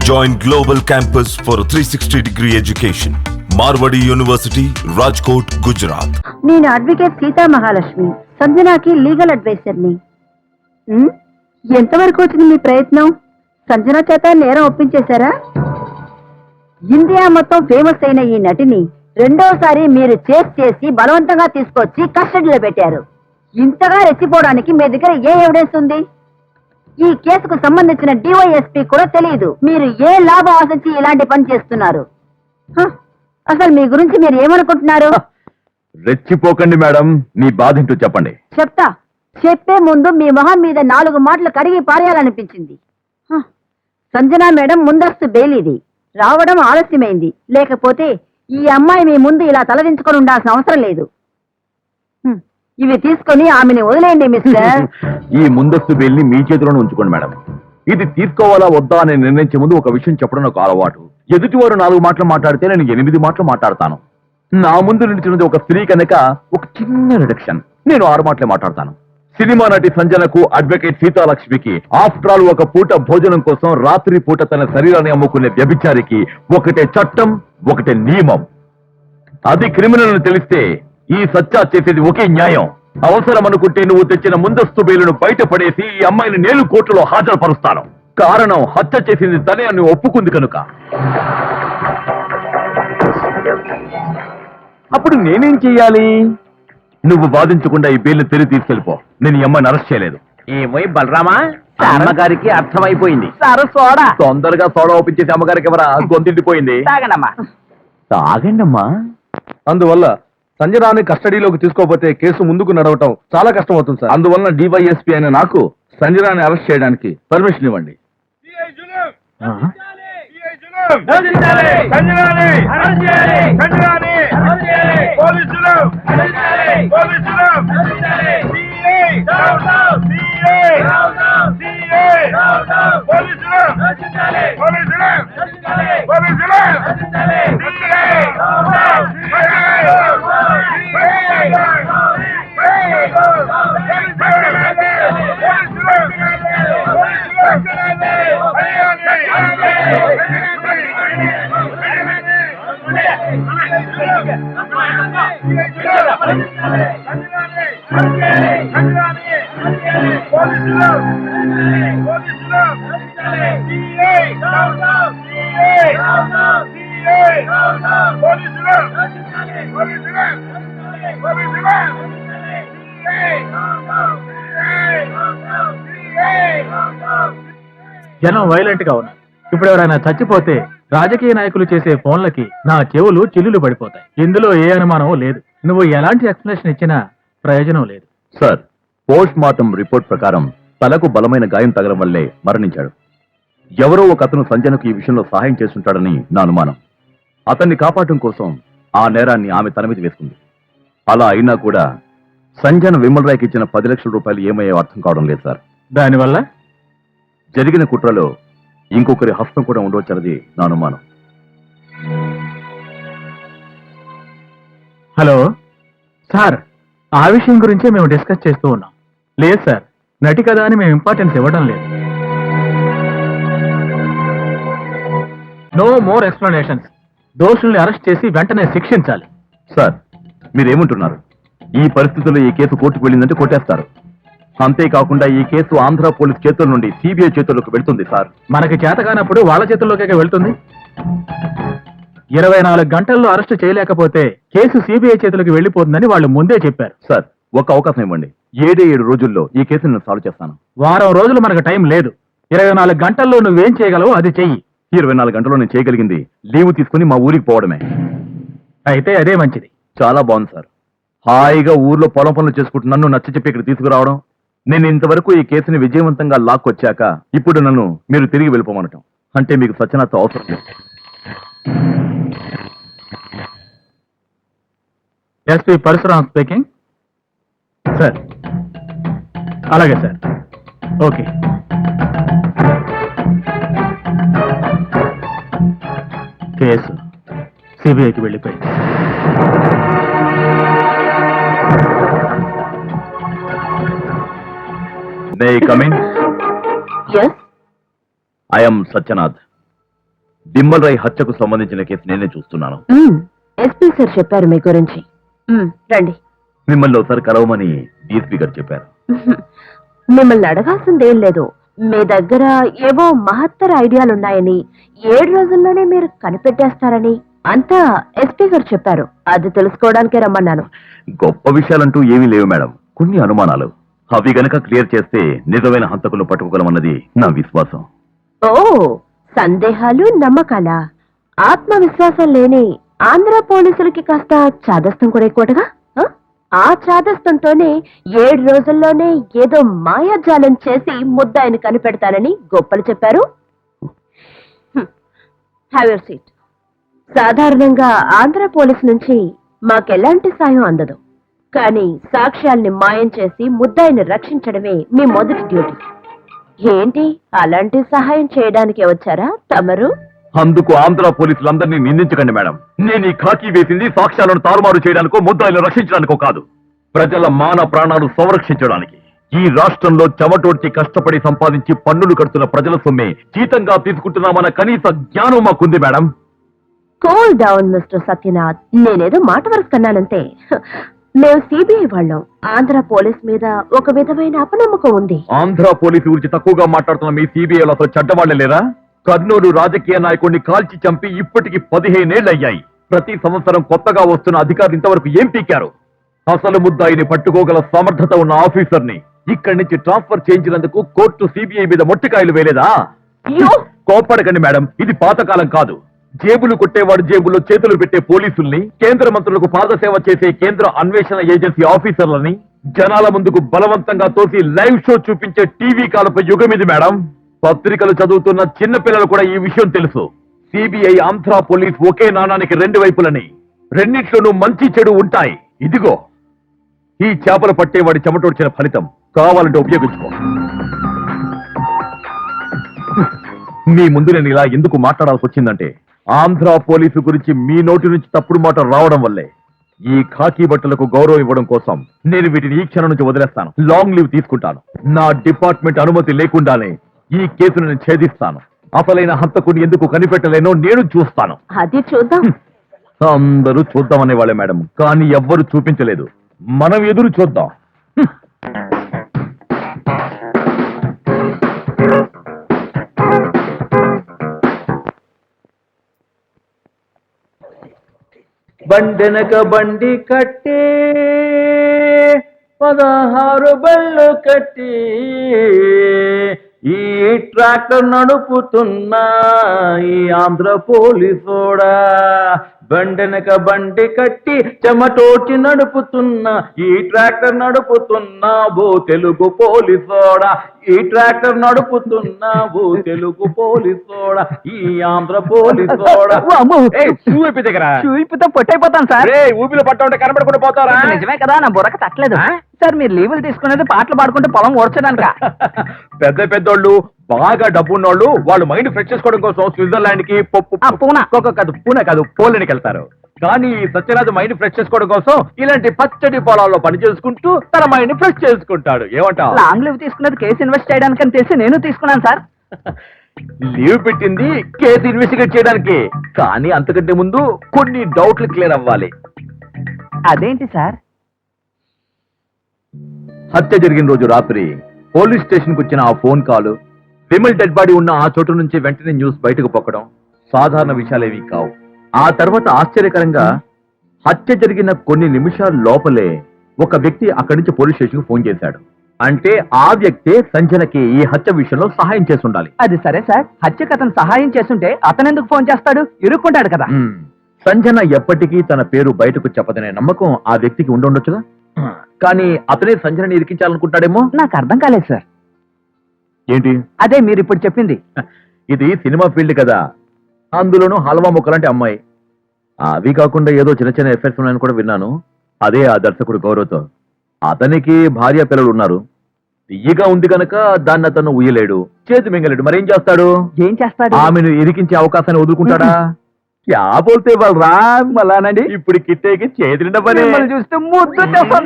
Join Global Campus for a 360 degree education. Marwadi university Rajkot Gujarat నేను advocate Sita Mahalakshmi సంజనాకి legal అడ్వైజర్ని ఎంతవరకు వచ్చింది మీ ప్రయత్నం? సంజన చేత నేరం ఒప్పించేశారా? ఇండియా మొత్తం ఫేమస్ అయిన ఈ నటిని రెండోసారి మీరు చేస్ చేసి బలవంతంగా తీసుకొచ్చి కస్టడీలో పెట్టారు. ఇంతగా రెచ్చిపోవడానికి మీ దగ్గర ఏ ఎవిడెన్స్ ఉంది? ఈ కేసుకు సంబంధించిన డివైఎస్పీ కూడా తెలియదు. మీరు ఏ లాభం ఆశించి ఇలాంటి పని చేస్తున్నారు? అసలు మీ గురించి మీరు ఏమనుకుంటున్నారు? రెచ్చిపోకండి మేడం. మీ బాధింటూ చెప్పండి. చెప్తా. చెప్పే ముందు మీ మొహం మీద నాలుగు మాటలు కడిగి పారేయాలనిపించింది. సంజన మేడం ముందస్తు బెయిల్ ఇది రావడం ఆలస్యమైంది. లేకపోతే ఈ అమ్మాయి మీ ముందు ఇలా తలదించుకొని ఉండాల్సిన అవసరం లేదు. ఇవి తీసుకొని ఆమెని వదిలేయండి మిస్టర్. ఈ ముందస్తు బిల్ని మీ చేతిలోనే ఉంచుకోండి మేడం. ఇది తీసుకోవాలా వద్దా అని నిర్ణయించే ముందు ఒక విషయం చెప్పడం నాకు అలవాటు. ఎదుటివారు నాలుగు మాటలు మాట్లాడితే నేను ఎనిమిది మాటలు మాట్లాడతాను. నా ముందు నిలిచినది ఒక స్త్రీ కనుక ఒక చిన్న రిడక్షన్ నేను ఆరు మాటలే మాట్లాడతాను. సినిమా నటి సంజనకు అడ్వకేట్ సీతాలక్ష్మికి ఆఫ్టర్ ఆల్ ఒక పూట భోజనం కోసం రాత్రి పూట తన శరీరాన్ని అమ్ముకునే వ్యభిచారికి ఒకటే చట్టం ఒకటే నియమం. అది క్రిమినల్ అని తెలిస్తే ఈ సత్తా చేసేది ఒకే న్యాయం. అవసరం అనుకుంటే నువ్వు తెచ్చిన ముందస్తు బెయిలును బయటపడేసి ఈ అమ్మాయిని నేను కోర్టులో హాజరుపరుస్తాను. కారణం హత్య చేసింది తనే అని ఒప్పుకుంది కనుక. అప్పుడు నేనేం చెయ్యాలి? నువ్వు బాధించకుండా ఈ బెయిల్ తిరిగి తీసుకెళ్ళిపో. నేను ఈ అమ్మాయిని అరెస్ట్ చేయలేదు. ఏమో బలరామా? అమ్మగారికి అర్థమైపోయింది. సరే సోడా. తొందరగా సోడా ఒప్పించేసి అమ్మగారికి ఎవరా? గొంతిండిపోయింది. తాగనమ్మా తాగండమ్మా? అందువల్ల సంజనాన్ని కస్టడీలోకి తీసుకోకపోతే కేసు ముందుకు నడవటం చాలా కష్టం అవుతుంది సార్. అందువలన డివైఎస్పీ అయిన నాకు సంజనాన్ని అరెస్ట్ చేయడానికి పర్మిషన్ ఇవ్వండి. జనం వైలెంట్గా ఉన్నారు. ఇప్పుడు ఎవరైనా చచ్చిపోతే రాజకీయ నాయకులు చేసే ఫోన్లకి నా చెవులు చిల్లులు పడిపోతాయి. ఇందులో ఏ అనుమానం లేదు. నువ్వు ఎలాంటి ఎక్స్ప్లెనేషన్ ఇచ్చినా ప్రయోజనం లేదు. సార్ పోస్ట్ మార్టం రిపోర్ట్ ప్రకారం తలకు బలమైన గాయం తగలం వల్లే మరణించాడు. ఎవరో ఒక అతను సంజనకు ఈ విషయంలో సహాయం చేస్తుంటాడని నా అనుమానం. అతన్ని కాపాడటం కోసం ఆ నేరాన్ని ఆమె తన మీద వేసుకుంది. అలా అయినా కూడా సంజన విమల్ రాయ్కి ఇచ్చిన పది లక్షల రూపాయలు ఏమయ్యో అర్థం కావడం లేదు సార్. దానివల్ల? జరిగిన కుట్రలో ఇంకొకరి హస్తం కూడా ఉండవచ్చన్నది నా అనుమానం. హలో? సార్ ఆ విషయం గురించే మేము డిస్కస్ చేస్తూ ఉన్నాం. లేదు సార్ నటి కదా అని మేము ఇంపార్టెన్స్ ఇవ్వడం లేదు. నో మోర్ ఎక్స్ప్లెనేషన్స్ దోషుల్ని అరెస్ట్ చేసి వెంటనే శిక్షించాలి. సార్ మీరేమంటున్నారు? ఈ పరిస్థితుల్లో ఈ కేసు కోర్టుకు వెళ్ళిందంటే కొట్టేస్తారు. అంతేకాకుండా ఈ కేసు ఆంధ్ర పోలీస్ చేతుల నుండి సిబిఐ చేతుల్లోకి వెళ్తుంది సార్. మనకి చేతకానప్పుడు వాళ్ళ చేతుల్లోకే వెళ్తుంది? ఇరవై నాలుగు గంటల్లో అరెస్ట్ చేయలేకపోతే కేసు సిబిఐ చేతులకు వెళ్ళిపోతుందని వాళ్ళు ముందే చెప్పారు. సార్ ఒక అవకాశం ఇవ్వండి. ఏడే ఏడు రోజుల్లో ఈ కేసును నేను సాల్వ్ చేస్తాను. వారం రోజులు మనకు టైం లేదు. ఇరవై నాలుగు గంటల్లో నువ్వేం చేయగలవో అది చెయ్యి. ఇరవై నాలుగు గంటల్లో నేను చేయగలిగింది. లీవ్ తీసుకుని మా ఊరికి పోవడమే. అయితే అదే మంచిది. చాలా బాగుంది సార్. హాయిగా ఊర్లో పొలం పనులు చేసుకుంటూ నన్ను నచ్చ చెప్పి ఇక్కడ తీసుకురావడం. నేను ఇంతవరకు ఈ కేసుని విజయవంతంగా లాక్కొచ్చాక ఇప్పుడు నన్ను మీరు తిరిగి వెళ్ళిపోమనటం. అంటే మీకు సత్యనాథ్ అవసరం లేదు. SP Parashuram speaking. సార్. అలాగే సార్. ఓకే. కేసు సిబిఐకి వెళ్ళిపోయింది. May coming yes I'm Satyanath దిమ్మలరాయ్ హత్యకు సంబంధించిన కేసు నేనే చూస్తున్నాను. ఎస్పీ సార్ చెప్పారు మీ గురించి. మ్మ్, రండి. మిమ్మల్ని ఒకసారి కలవమని డీఎస్పీ గారు చెప్పారు. మిమ్మల్ని అడగాల్సిందేం లేదు. మీ దగ్గర ఏవో మహత్తర ఐడియాలున్నాయని ఏడు రోజుల్లోనే మీరు కనిపెట్టేస్తారని అంతా ఎస్పీ గారు చెప్పారు. అది తెలుసుకోవడానికే రమ్మన్నాను. గొప్ప విషయాలంటూ ఏమీ లేవు మేడం. కొన్ని అనుమానాలు. అవి గనక క్లియర్ చేస్తే నిజమైన హంతకులు పట్టుకోగలమన్నది నా విశ్వాసం. ఓ సందేహాలు నమ్మకాల. ఆత్మవిశ్వాసం లేని ఆంధ్ర పోలీసులకి కాస్త చాదస్తం కూడా ఎక్కువగా ఆ చాదస్తంతోనే ఏడు రోజుల్లోనే ఏదో మాయాజాలం చేసి ముద్దాయిని కనిపెడతానని గొప్పలు చెప్పారు. హ్యావ్ సీట్ సాధారణంగా ఆంధ్ర పోలీస్ నుంచి మాకెలాంటి సాయం అందదు. కానీ సాక్ష్యాల్ని మాయం చేసి ముద్దాయిని రక్షించడమే మీ మొదటి డ్యూటీ. ఏంటి? అలాంటి సహాయం చేయడానికి వచ్చారా? తమరు? అందుకు ఆంధ్ర పోలీసులందరినీ నిందించకండి మేడం. నేను ఈ ఖాకీ వేసింది సాక్ష్యాలను తారుమారు చేయడానికో ముద్దాయిలను రక్షించడానికో కాదు. ప్రజల మాన ప్రాణాలు సంరక్షించడానికి. ఈ రాష్ట్రంలో చెమటోడ్చి కష్టపడి సంపాదించి పన్నులు కడుతున్న ప్రజల సొమ్మే జీతంగా తీసుకుంటున్నామన్న కనీస జ్ఞానం మాకుంది madam. Cool down mister Satyanath నేనేదో మాట వరకు కన్నానంతే. మేము సిబిఐ వాళ్ళం. ఆంధ్ర పోలీస్ మీద ఒక విధమైన అపనమ్మకం ఉంది. ఆంధ్ర పోలీసు గురించి తక్కువగా మాట్లాడుతున్న మీ సిబిఐలో అసలు చెడ్డవాళ్ళే లేరా? కర్నూలు రాజకీయ నాయకుడిని కాల్చి చంపి ఇప్పటికి పదిహేనేళ్ళు అయ్యాయి ప్రతి సంవత్సరం కొత్తగా వస్తున్న అధికారులు ఇంతవరకు ఏం పీకారు? అసలు ముద్దాయిని పట్టుకోగల సమర్థత ఉన్న ఆఫీసర్ని ఇక్కడి నుంచి ట్రాన్స్ఫర్ చేయించినందుకు కోర్టు సిబిఐ మీద మొట్టికాయలు వేలేదా అయ్యో! కోప్పడకండి మేడం ఇది పాతకాలం కాదు. జేబులు కొట్టేవాడు జేబుల్లో చేతులు పెట్టే పోలీసుల్ని కేంద్ర మంత్రులకు పాదసేవ చేసే కేంద్ర అన్వేషణ ఏజెన్సీ ఆఫీసర్లని జనాల ముందుకు బలవంతంగా తోసి లైవ్ షో చూపించే టీవీ కాలపై యుగం ఇది మేడం. పత్రికలు చదువుతున్న చిన్న పిల్లలు కూడా ఈ విషయం తెలుసు. సిబిఐ ఆంధ్ర పోలీస్ ఒకే నాణానికి రెండు వైపులని. రెండిట్లోనూ మంచి చెడు ఉంటాయి. ఇదిగో. ఈ చేపలు పట్టేవాడి చెమటోడ్చిన ఫలితం. కావాలంటే ఉపయోగించుకో. మీ ముందు నేను ఇలా ఎందుకు మాట్లాడాల్సి వచ్చిందంటే ఆంధ్ర పోలీసు గురించి మీ నోటి నుంచి తప్పుడు మాట రావడం వల్లే. ఈ ఖాకీ బట్టలకు గౌరవం ఇవ్వడం కోసం నేను వీటిని ఈ క్షణం నుంచి వదిలేస్తాను. లాంగ్ లీవ్ తీసుకుంటాను. నా డిపార్ట్మెంట్ అనుమతి లేకుండానే ఈ కేసును నేను ఛేదిస్తాను. అసలైన హంతకుని ఎందుకు కనిపెట్టలేనో నేను చూస్తాను. అది చూద్దాం. అందరూ చూద్దామనే వాళ్ళే మేడం. కానీ ఎవ్వరు చూపించలేదు. మనం ఎదురు చూద్దాం. బండెనక బండి కట్టి పదహారు బళ్ళు కట్టి ఈ ట్రాక్టర్ నడుపుతున్నా ఈ ఆంధ్ర పోలీసోడా బండెనక బండి కట్టి చెమటోటి నడుపుతున్నా ఈ ట్రాక్టర్ నడుపుతున్నా బో తెలుగు పోలీసోడా ఈ ట్రాక్టర్ నడుపుతున్నా ఓ తెలుగు పోలీసోడా ఈ ఆంధ్ర పోలీసోడా. ఇప్పి దగ్గర. చూపితో పొట్టైపోతాను సార్. ఊపిలో పట్ట ఉంటే కనబడకుండా పోతారా నిజమే కదా నా బుర్రకు తట్టలేదు. సార్ మీరు లీవులు తీసుకునేది పాటలు పాడుకుంటూ పొలం ఓడ్చడానిక పెద్ద పెద్దోళ్ళు బాగా డబ్బున్నోళ్ళు వాళ్ళు మైండ్ ఫ్రెష్ చేసుకోవడం కోసం స్విట్జర్లాండ్కి పూనా. కాదు పూనా కాదు వెళ్తారు కానీ సత్యరాజు మైండ్ ఫ్రెష్ చేసుకోవడం కోసం ఇలాంటి పచ్చడి పొలాల్లో పని చేసుకుంటూ తన మైండ్ ఫ్రెష్ చేసుకుంటాడు. ఏమంటావు? లాంగ్ లీవ్ తీసుకున్నది కేసు ఇన్వెస్ట్ చేయడానికి అని తెలిసి నేను తీసుకున్నాను సార్. లీవ్ పెట్టింది కేసు ఇన్వెస్టిగేట్ చేయడానికి. కానీ అంతకంటే ముందు కొన్ని డౌట్లు క్లియర్ అవ్వాలి. అదేంటి సార్? హత్య జరిగిన రోజు రాత్రి పోలీస్ స్టేషన్కు వచ్చిన ఆ phone call Vimal dead body ఉన్న ఆ చోటు నుంచి వెంటనే న్యూస్ బయటకు పొక్కడం సాధారణ విషయాలేవి కావు. ఆ తర్వాత ఆశ్చర్యకరంగా హత్య జరిగిన కొన్ని నిమిషాల లోపలే ఒక వ్యక్తి అక్కడి నుంచి పోలీస్ స్టేషన్కు ఫోన్ చేశాడు. అంటే ఆ వ్యక్తే సంజనకి ఈ హత్య విషయంలో సహాయం చేసి ఉండాలి అది సరే సార్. హత్యకు అతను సహాయం చేస్తుంటే అతను ఎందుకు ఫోన్ చేస్తాడు? ఇరుక్కుంటాడు కదా. సంజన ఎప్పటికీ తన పేరు బయటకు చెప్పదనే నమ్మకం ఆ వ్యక్తికి ఉండి ఉండొచ్చుగా కానీ అతనే సంజనని ఇరికించాలనుకుంటాడేమో? నాకు అర్థం కాలేదు సార్. ఏంటి? అదే మీరు ఇప్పుడు చెప్పింది. ఇది సినిమా ఫీల్డ్ కదా. అందులోనూ హల్వా ముక్కలాంటి అమ్మాయి. అవి కాకుండా ఏదో చిన్న చిన్న ఎఫెక్ట్స్ ఉన్నాయని కూడా విన్నాను. అదే ఆ దర్శకుడు గౌరవ్తో. అతనికి భార్య పిల్లలు ఉన్నారు. తీయగా ఉంది కనుక దాన్ని అతను ఉయ్యలేడు. చేతి మింగలేడు. మరేం చేస్తాడు? ఏం చేస్తాడు? ఆమెను ఇరికించే అవకాశాన్ని వదులుకుంటాడా? క్యా బోల్తే వాళ్ళు రా మలానండి ఇప్పుడు కిట్టేకి చేతి నిండా పని చూస్తే ముద్దు